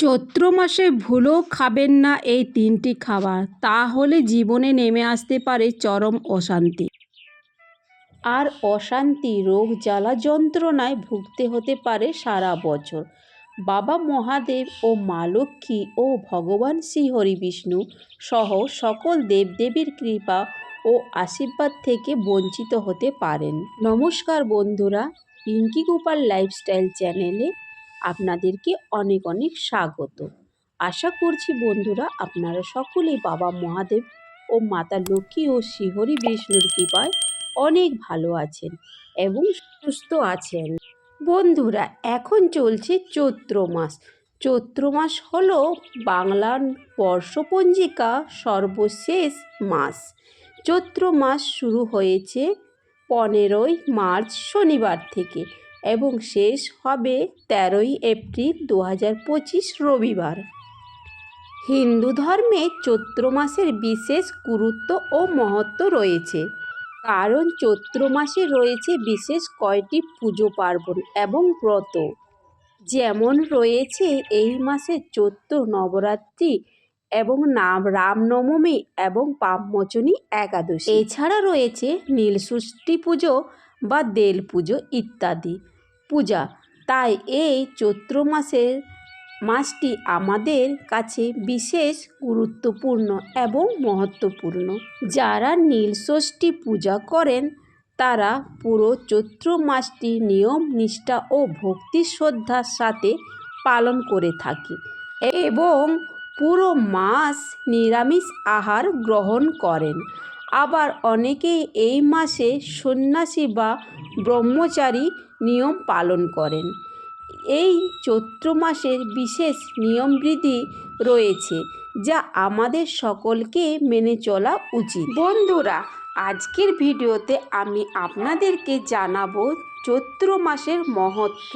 চৈত্র মাসে ভুলেও খাবেন না এই তিনটি খাবার। তাহলে জীবনে নেমে আসতে পারে চরম অশান্তি। আর অশান্তি, রোগ জ্বালা যন্ত্রণায় ভুগতে হতে পারে সারা বছর। বাবা মহাদেব ও মা লক্ষ্মী ও ভগবান শ্রী হরি বিষ্ণু সহ সকল দেবদেবীর কৃপা ও আশীর্বাদ থেকে বঞ্চিত হতে পারেন। নমস্কার বন্ধুরা, পিঙ্কি গোপাল লাইফস্টাইল চ্যানেলে আপনাদেরকে অনেক অনেক স্বাগত। আশা করছি বন্ধুরা আপনারা সকলেই বাবা মহাদেব ও মাতা লক্ষ্মী ও শ্রীহরি বিষ্ণুর কৃপায় অনেক ভালো আছেন এবং সুস্থ আছেন। বন্ধুরা, এখন চলছে চৈত্র মাস। চৈত্র মাস হলো বাংলার বর্ষপঞ্জিকা সর্বশেষ মাস। চৈত্র মাস শুরু হয়েছে পনেরোই মার্চ শনিবার থেকে। এবং শেষ হবে তেরোই এপ্রিল দু হাজার পঁচিশ রবিবার। হিন্দু ধর্মে চৈত্র মাসের বিশেষ গুরুত্ব ও মহত্ব রয়েছে, কারণ চৈত্র মাসে রয়েছে বিশেষ কয়টি পুজো পার্বণ এবং ব্রত। যেমন রয়েছে এই মাসে চৈত্র নবরাত্রি এবং নাম রামনবমী এবং পাপমোচনী একাদশী। এছাড়া রয়েছে নীলষষ্ঠী পুজো বা দেল পুজো ইত্যাদি। পূজা। তাই এই চৈত্র মাসের মাসটি আমাদের কাছে বিশেষ গুরুত্বপূর্ণ এবং মহত্বপূর্ণ। যারা নীলষষ্ঠী পূজা করেন, তারা পুরো চৈত্র মাসটি নিয়ম, নিষ্ঠা ও ভক্তি শ্রদ্ধার সাথে পালন করে থাকে এবং পুরো মাস নিরামিষ আহার গ্রহণ করেন। আবার অনেকেই এই মাসে সন্ন্যাসী বা ব্রহ্মচারী নিয়ম পালন করেন। এই চৈত্র মাসের বিশেষ নিয়মবিধি রয়েছে, যা আমাদের সকলকে মেনে চলা উচিত। বন্ধুরা, আজকের ভিডিওতে আমি আপনাদেরকে জানাব চৈত্র মাসের মহত্ব।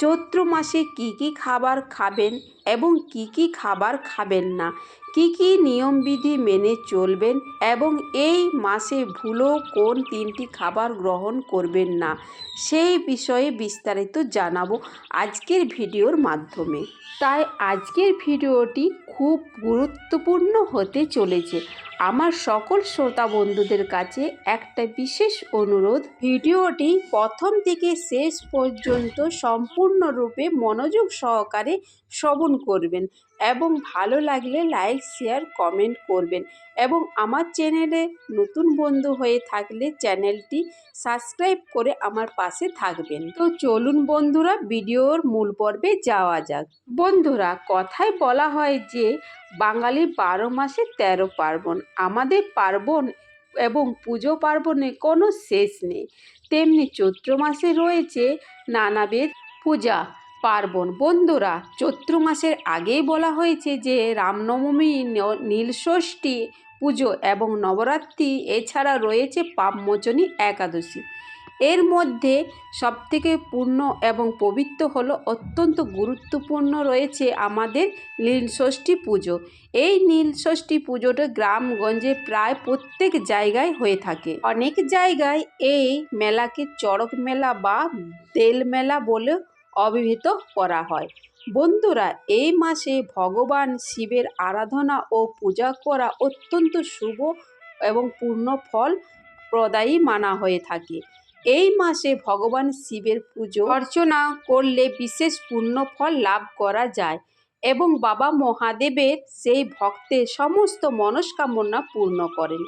চৈত্র মাসে কি কি খাবার খাবেন এবং কি কি খাবার খাবেন না? কি কি নিয়মবিধি মেনে চলবেন এবং এই মাসে ভুলো কোন তিনটি খাবার গ্রহণ করবেন না? সেই বিষয়ে বিস্তারিত জানাব আজকের ভিডিওর মাধ্যমে। তাই আজকের ভিডিওটি খুব গুরুত্বপূর্ণ হতে চলেছে। আমার সকল শ্রোতা বন্ধুদের কাছে একটা বিশেষ অনুরোধ, ভিডিওটি প্রথম থেকে শেষ পর্যন্ত সম্পূর্ণরূপে মনোযোগ সহকারে শ্রবণ করবেন। এবং ভালো লাগলে লাইক শেয়ার কমেন্ট করবেন। এবং আমার চ্যানেলে নতুন বন্ধু হয়ে থাকলে চ্যানেলটি সাবস্ক্রাইব করে আমার পাশে থাকবেন। তো চলুন বন্ধুরা, ভিডিওর মূল পর্বে যাওয়া যাক। বন্ধুরা, কথায় বলা হয় যে, বাঙালি বারো মাসে তেরো পার্বণ। আমাদের পার্বণ এবং পুজো পার্বণে কোনো শেষ নেই। তেমনি চৈত্র মাসে রয়েছে নানাবিধ পূজা। পার্বণ। বন্ধুরা, চৈত্র মাসের আগেই বলা হয়েছে যে রামনবমী নীলষষ্ঠী পুজো এবং নবরাত্রি, এছাড়া রয়েছে পাপমোচনী একাদশী। এর মধ্যে সবথেকে পূর্ণ এবং পবিত্র হলো অত্যন্ত গুরুত্বপূর্ণ রয়েছে আমাদের নীলষষ্ঠী পুজো। এই নীলষষ্ঠী পুজোটা গ্রামগঞ্জে প্রায় প্রত্যেক জায়গায় হয়ে থাকে। অনেক জায়গায় এই মেলাকে চড়ক মেলা বা তেল মেলা বলে অভিহিত করা হয়। বন্ধুরা, এই মাসে ভগবান শিবের আরাধনা ও পূজা করা অত্যন্ত শুভ এবং পূর্ণ ফল প্রদায়ী মানা হয়ে থাকে। এই মাসে ভগবান শিবের পুজো অর্চনা করলে বিশেষ পূর্ণ ফল লাভ করা যায় এবং বাবা মহাদেবের সেই ভক্তের সমস্ত মনস্কামনা পূর্ণ করেন।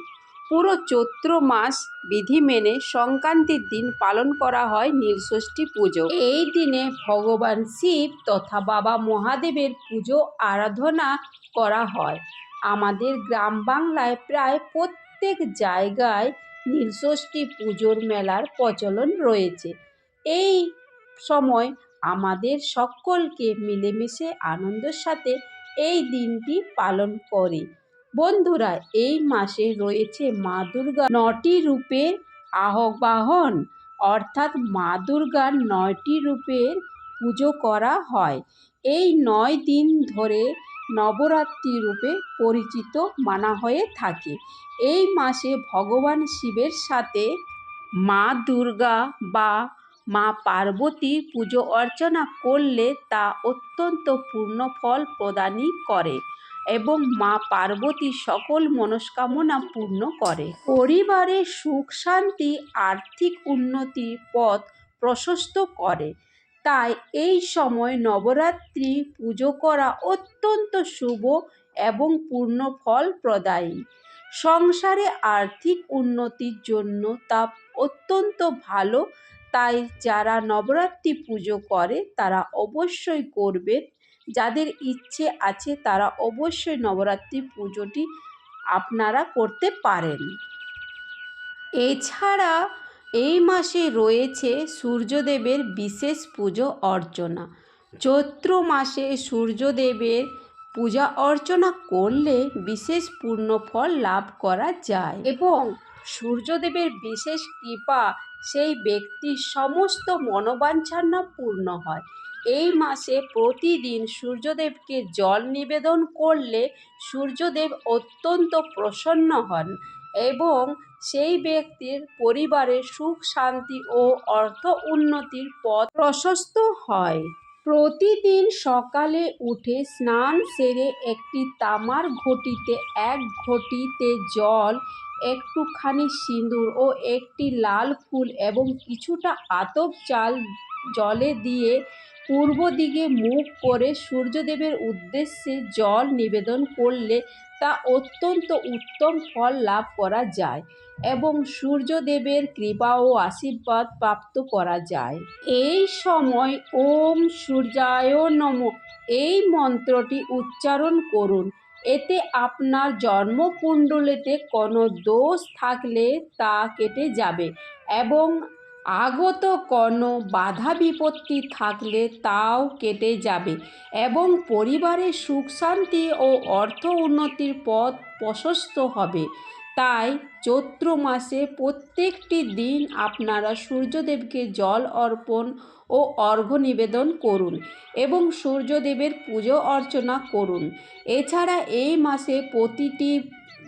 পুরো চৈত্র মাস বিধি মেনে সংক্রান্তির দিন পালন করা হয় নীলষষ্ঠী পুজো। এই দিনে ভগবান শিব তথা বাবা মহাদেবের পুজো আরাধনা করা হয়। আমাদের গ্রাম বাংলায় প্রায় প্রত্যেক জায়গায় নীলষষ্ঠী পুজোর মেলার প্রচলন রয়েছে। এই সময় আমাদের সকলকে মিলেমিশে আনন্দের সাথে এই দিনটি পালন করে। বন্ধুরা, এই মাসে রয়েছে মা দুর্গা নটি রূপের আহ্বাহন। অর্থাৎ মা দুর্গার নয়টি রূপের পুজো করা হয়। এই নয় দিন ধরে নবরাত্রি রূপে পরিচিত মানা হয়ে থাকে। এই মাসে ভগবান শিবের সাথে মা দুর্গা বা মা পার্বতীর পুজো অর্চনা করলে তা অত্যন্ত পূর্ণ ফল প্রদানই করে। এবং মা পার্বতী সকল মনস্কামনা পূর্ণ করে। পরিবারের সুখ, শান্তি, আর্থিক উন্নতির পথ প্রশস্ত করে। তাই এই সময় নবরাত্রি পুজো করা অত্যন্ত শুভ এবং পূর্ণ ফল প্রদায়ী। সংসারে আর্থিক উন্নতির জন্য তা অত্যন্ত ভালো, তাই যারা নবরাত্রি পুজো করে তারা অবশ্যই করবেন যাদের ইচ্ছে আছে তারা অবশ্যই নবরাত্রি পুজোটি আপনারা করতে পারেন। এছাড়া এই মাসে রয়েছে সূর্যদেবের বিশেষ পুজো অর্চনা। চৈত্র মাসে সূর্যদেবের পূজা অর্চনা করলে বিশেষ পূর্ণ ফল লাভ করা যায় এবং সূর্যদেবের বিশেষ কৃপা সেই ব্যক্তির সমস্ত মনোবাঞ্ছনা পূর্ণ হয়। এই মাসে প্রতিদিন সূর্যদেবকে জল নিবেদন করলে সূর্যদেব অত্যন্ত প্রসন্ন হন এবং সেই ব্যক্তির পরিবারের সুখ, শান্তি ও অর্থ উন্নতির পথ প্রশস্ত হয়। প্রতিদিন সকালে উঠে স্নান সেরে একটি তামার ঘটিতে এক ঘটিতে জল, একটুখানি সিঁদুর ও একটি লাল ফুল এবং কিছুটা আতপ চাল জলে দিয়ে পূর্ব দিকে মুখ করে সূর্যদেবের উদ্দেশ্যে জল নিবেদন করলে তা অত্যন্ত উত্তম ফল লাভ করা যায় এবং সূর্যদেবের কৃপা ও আশীর্বাদ প্রাপ্ত করা যায়। এই সময় ওম সূর্যায় নম। এই মন্ত্রটি উচ্চারণ করুন। এতে আপনার জন্মকুণ্ডলিতে কোনো দোষ থাকলে তা কেটে যাবে এবং আগত কোনো বাধা বিপত্তি থাকলে তাও কেটে যাবে এবং পরিবারের সুখ শান্তি ও অর্থ উন্নতির পথ প্রশস্ত হবে। তাই চৈত্র মাসে প্রত্যেকটি দিন আপনারা সূর্যদেবকে জল অর্পণ ও অর্ঘ্য নিবেদন করুন এবং সূর্যদেবের পুজো অর্চনা করুন। এছাড়া এই মাসে প্রতিটি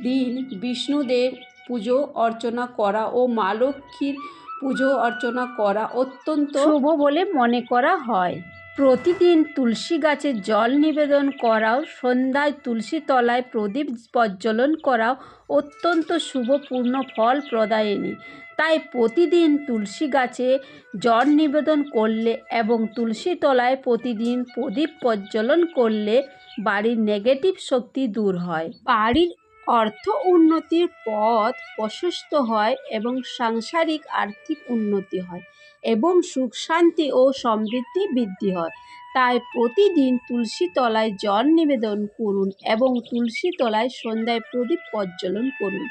দিন বিষ্ণুদেব পুজো অর্চনা করা ও মা লক্ষ্মীর পুজো অর্চনা করা অত্যন্ত শুভ বলে মনে করা হয়। প্রতিদিন তুলসী গাছে জল নিবেদন করাও সন্ধ্যায় তুলসী তলায় প্রদীপ প্রজ্বলন করাও অত্যন্ত শুভপূর্ণ ফল প্রদায়িনী। তাই প্রতিদিন তুলসী গাছে জল নিবেদন করলে এবং তুলসী তলায় প্রতিদিন প্রদীপ প্রজ্বলন করলে বাড়ির নেগেটিভ শক্তি দূর হয়। বাড়ির অর্থ উন্নতির পথ প্রশস্ত হয় এবং সাংসারিক আর্থিক উন্নতি হয় এবং সুখ, শান্তি ও সমৃদ্ধি বৃদ্ধি হয়। তাই প্রতিদিন তুলসী তলায় জল নিবেদন করুন এবং তুলসী তলায় সন্ধ্যায় প্রদীপ প্রজ্বলন করুন।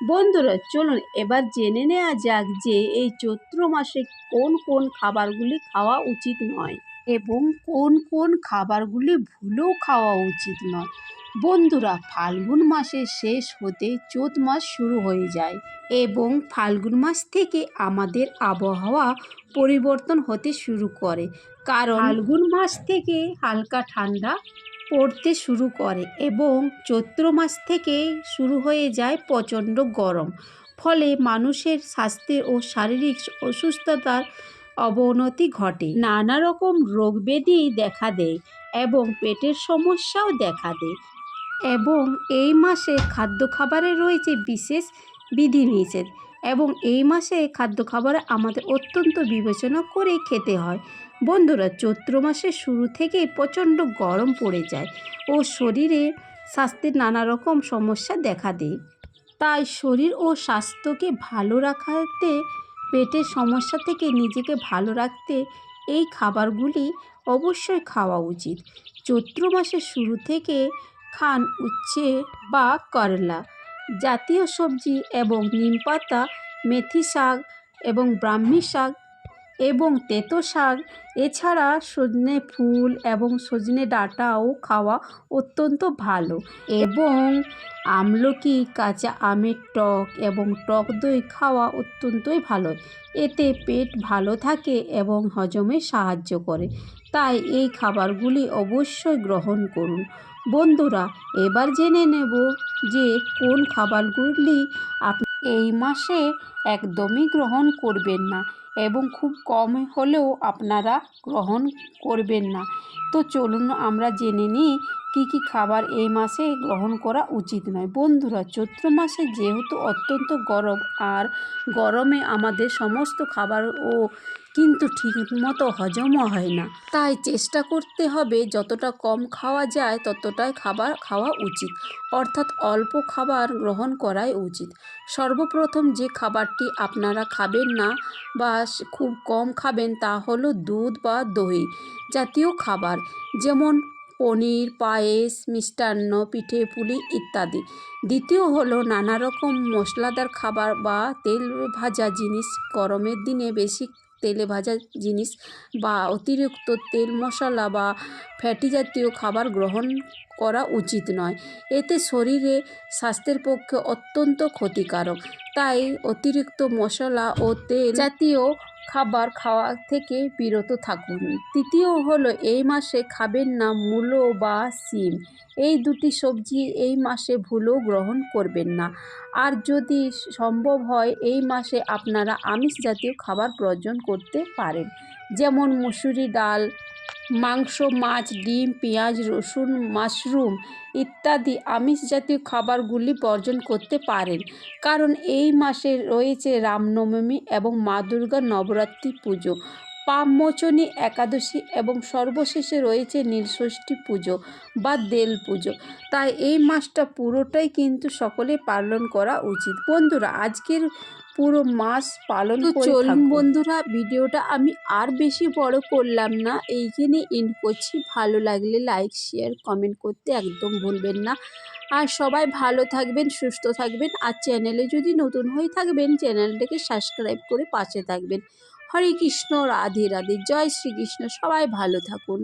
বন্ধুরা, চলুন এবার জেনে নেওয়া যাক যে এই চৈত্র মাসে কোন কোন খাবারগুলি খাওয়া উচিত নয়। এবং কোন কোন খাবারগুলি ভুলেও খাওয়া উচিত নয়। বন্ধুরা, ফাল্গুন মাসের শেষ হতে চৈত মাস শুরু হয়ে যায় এবং ফাল্গুন মাস থেকে আমাদের আবহাওয়া পরিবর্তন হতে শুরু করে। কারণ ফাল্গুন মাস থেকে হালকা ঠান্ডা পড়তে শুরু করে এবং চৈত্র মাস থেকে শুরু হয়ে যায় প্রচণ্ড গরম। ফলে মানুষের স্বাস্থ্যের ও শারীরিক অসুস্থতার অবনতি ঘটে। নানা রকম রোগ ব্যাধি দেখা দেয় এবং পেটের সমস্যাও দেখা দেয়। এবং এই মাসে খাদ্য খাবারে রয়েছে বিশেষ বিধিনিষেধ এবং এই মাসে খাদ্য খাবার আমাদের অত্যন্ত বিবেচনা করে খেতে হয়। বন্ধুরা, চৈত্র মাসের শুরু থেকেই প্রচণ্ড গরম পড়ে যায় ও শরীরে স্বাস্থ্যের নানা রকম সমস্যা দেখা দেয়। তাই শরীর ও স্বাস্থ্যকে ভালো রাখাতে পেটের সমস্যা থেকে নিজেকে ভালো রাখতে এই খাবারগুলি অবশ্যই খাওয়া উচিত। চৈত্র মাসের শুরু থেকে খান উচ্ছে বা করলা। জাতীয় সবজি এবং নিমপাতা মেথি শাক এবং ব্রাহ্মী শাক এবং তেঁতো শাক। এছাড়া সজনে ফুল এবং সজনে ডাঁটাও খাওয়া অত্যন্ত ভালো। এবং আমলকি, কাঁচা আমের টক এবং টক দই খাওয়া অত্যন্তই ভালো। এতে পেট ভালো থাকে এবং হজমে সাহায্য করে। তাই এই খাবারগুলি অবশ্যই গ্রহণ করুন। বন্ধুরা, এবার জেনে নেব যে কোন খাবারগুলি আপনি এই মাসে একদমই গ্রহণ করবেন না। এবং খুব কম হলেও আপনারা গ্রহণ করবেন না। তো চলুন আমরা জেনে নিই কী কী খাবার এই মাসে গ্রহণ করা উচিত নয়? বন্ধুরা, চৈত্র মাসে যেহেতু অত্যন্ত গরম আর গরমে আমাদের সমস্ত খাবারও কিন্তু ঠিকমতো হজমও হয় না, তাই চেষ্টা করতে হবে যতটা কম খাওয়া যায় ততটাই খাবার খাওয়া উচিত। অর্থাৎ অল্প খাবার গ্রহণ করাই উচিত। সর্বপ্রথম যে খাবারটি আপনারা খাবেন না বা খুব কম খাবেন তা হলো দুধ বা দই জাতীয় খাবার। যেমন পনির, পায়েস, মিষ্টান্ন, পিঠে পুলি ইত্যাদি। দ্বিতীয় হলো নানা রকম মশলাদার খাবার বা তেল ভাজা জিনিস। গরমের দিনে বেশি তেলে ভাজা জিনিস বা অতিরিক্ত তেল মশলা বা ফ্যাটি জাতীয় খাবার গ্রহণ করা উচিত নয়। এতে শরীরে স্বাস্থ্যের পক্ষে অত্যন্ত ক্ষতিকারক। তাই অতিরিক্ত মশলা ও তেল জাতীয় খাবার খাওয়া থেকে বিরত থাকুন। তৃতীয় হলো, এই মাসে খাবেন না মূলো বা সিম। এই দুটি সবজি এই মাসে ভুলেও গ্রহণ করবেন না। আর যদি সম্ভব হয়, এই মাসে আপনারা আমিষ জাতীয় খাবার বর্জন করতে পারেন। যেমন মুসুরি ডাল মাংস, মাছ, ডিম, পেঁয়াজ, রসুন, মাশরুম ইত্যাদি আমিষ জাতীয় খাবারগুলি বর্জন করতে পারেন। কারণ এই মাসে রয়েছে রামনবমী এবং মা দুর্গা নবরাত্রি পুজো পাপমোচনী একাদশী এবং সর্বশেষে রয়েছে নীলষষ্ঠী পুজো বা দেল পুজো। তাই এই মাসটা পুরোটাই কিন্তু সকলে পালন করা উচিত। বন্ধুরা, আজকের পুরো মাস পালন চলুন। বন্ধুরা ভিডিওটা আমি আর বেশি বড় করলাম না। এইখানে এন্ড করছি। ভালো লাগলে লাইক শেয়ার কমেন্ট করতে একদম ভুলবেন না। আর সবাই ভালো থাকবেন সুস্থ থাকবেন। আর চ্যানেলে যদি নতুন হয়ে থাকবেন চ্যানেলটাকে সাবস্ক্রাইব করে পাশে থাকবেন। হরে কৃষ্ণ রাধে রাধে। জয় শ্রীকৃষ্ণ। সবাই ভালো থাকুন।